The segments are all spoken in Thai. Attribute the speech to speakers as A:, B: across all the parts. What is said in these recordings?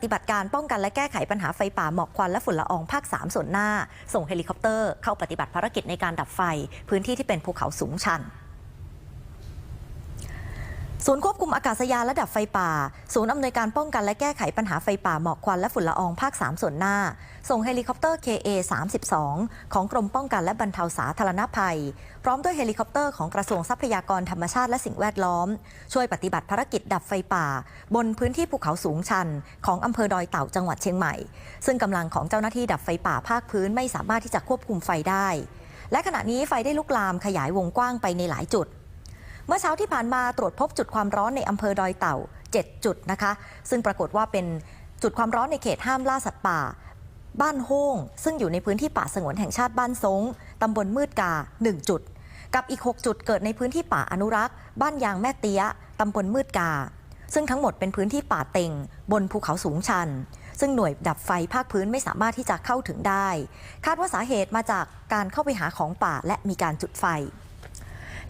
A: ปฏิบัติการป้องกันและแก้ไขปัญหาไฟป่าหมอกควันและฝุ่นละอองภาค 3 ส่วนหน้า ส่งเฮลิคอปเตอร์เข้าปฏิบัติภารกิจในการดับไฟ พื้นที่ที่เป็นภูเขาสูงชัน ศูนย์ควบคุมอากาศยานและดับไฟป่า ศูนย์อำนวยการป้องกันและแก้ไขปัญหาไฟป่าหมอกควันและฝุ่นละอองภาค 3 ส่วนหน้า ส่งเฮลิคอปเตอร์ KA 32ของกรมป้องกันและบรรเทาสาธารณภัย พร้อมด้วยเฮลิคอปเตอร์ของกระทรวงทรัพยากรธรรมชาติและสิ่งแวดล้อม ช่วยปฏิบัติภารกิจดับไฟป่า บนพื้นที่ภูเขาสูงชัน ของอำเภอดอยเต่าจังหวัดเชียงใหม่ ซึ่งกำลังของเจ้าหน้าที่ดับไฟป่าภาคพื้นไม่สามารถที่จะควบคุมไฟได้ และขณะนี้ไฟได้ลุกลามขยายวงกว้างไปในหลายจุด มื่อเช้าที่ผ่านมาตรวจพบจุดความร้อนในอำเภอดอยเต่า 7 จุดนะคะ ซึ่งปรากฏว่าเป็นจุดความร้อนในเขตห้ามล่าสัตว์ป่า บ้านโฮงซึ่งอยู่ในพื้นที่ป่าสงวนแห่งชาติบ้านซงตำบลมืดกา 1 จุด กับอีก 6 จุดเกิดในพื้นที่ป่าอนุรักษ์ บ้านยางแม่เตี้ยตำบลมืดกา ซึ่งทั้งหมดเป็นพื้นที่ป่าเต็ง บนภูเขาสูงชัน ซึ่งหน่วยดับไฟภาคพื้นไม่สามารถที่จะเข้าถึงได้ คาดว่าสาเหตุมาจากการเข้าไปหาของป่าและมีการจุดไฟ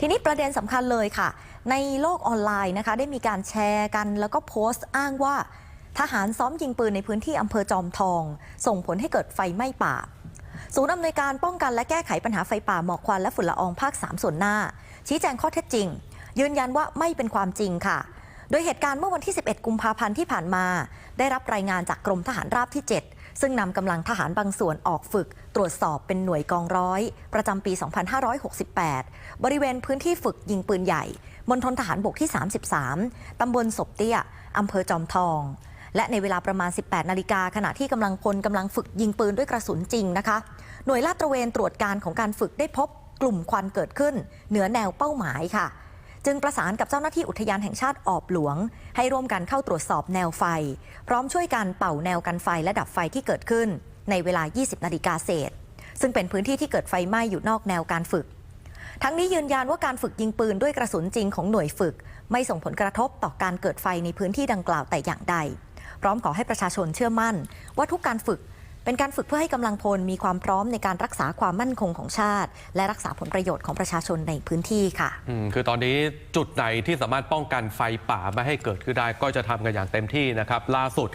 A: ทีนี้ประเด็นสำคัญเลยค่ะ ในโลกออนไลน์นะคะ ได้มีการแชร์กันแล้วก็โพสต์อ้างว่า ทหารซ้อมยิงปืนในพื้นที่อำเภอจอมทอง ส่งผลให้เกิดไฟไหม้ป่า ศูนย์อำนวยการป้องกันและแก้ไขปัญหาไฟป่าหมอกควันและฝุ่นละอองภาค 3 ส่วนหน้า ชี้แจงข้อเท็จจริง ยืนยันว่าไม่เป็นความจริงค่ะ โดยเหตุการณ์เมื่อวันที่ 11 กุมภาพันธ์ที่ผ่านมา ได้รับรายงานจากกรมทหารราบที่ 7 ซึ่งนำกำลังทหารบางส่วนออกฝึกตรวจสอบเป็นหน่วยกองร้อย ประจำปี 2568 บริเวณพื้นที่ฝึกยิงปืนใหญ่มณฑลทหารบกที่ 33 ตำบลศพเตี้ยอำเภอจอมทอง และในเวลาประมาณ 18 นาฬิกาขณะที่กำลังพลกำลังฝึกยิงปืนด้วยกระสุนจริงนะคะ หน่วยลาดตระเวนตรวจการของการฝึกได้พบกลุ่มควันเกิดขึ้น เหนือแนวเป้าหมายค่ะ จึงประสานกับเจ้าหน้าที่อุทยานแห่งชาติออบหลวง ให้ร่วมกันเข้าตรวจสอบแนวไฟ พร้อมช่วยกันเป่าแนวกันไฟและดับไฟที่เกิดขึ้น ในเวลา 20 นาฬิกาเศษ ซึ่งเป็นพื้นที่ที่เกิดไฟไหม้อยู่นอกแนวการฝึก ทั้งนี้ยืนยันว่าการฝึกยิงปืนด้วยกระสุนจริงของหน่วยฝึก ไม่ส่งผลกระทบต่อการเกิดไฟในพื้นที่ดังกล่าวแต่อย่างใด พร้อมขอให้ประชาชนเชื่อมั่น ว่าทุกการฝึก เป็นการฝึกเพื่อให้กำลังพลมีความพร้อมในการรักษาความมั่นคงของชาติ และรักษาผลประโยชน์ของประชาชนในพื้นที่ค่ะ
B: คือตอนนี้จุดไหนที่สามารถป้องกันไฟป่าไม่ให้เกิดขึ้นได้ก็จะทำกันอย่างเต็มที่นะครับ ล่าสุด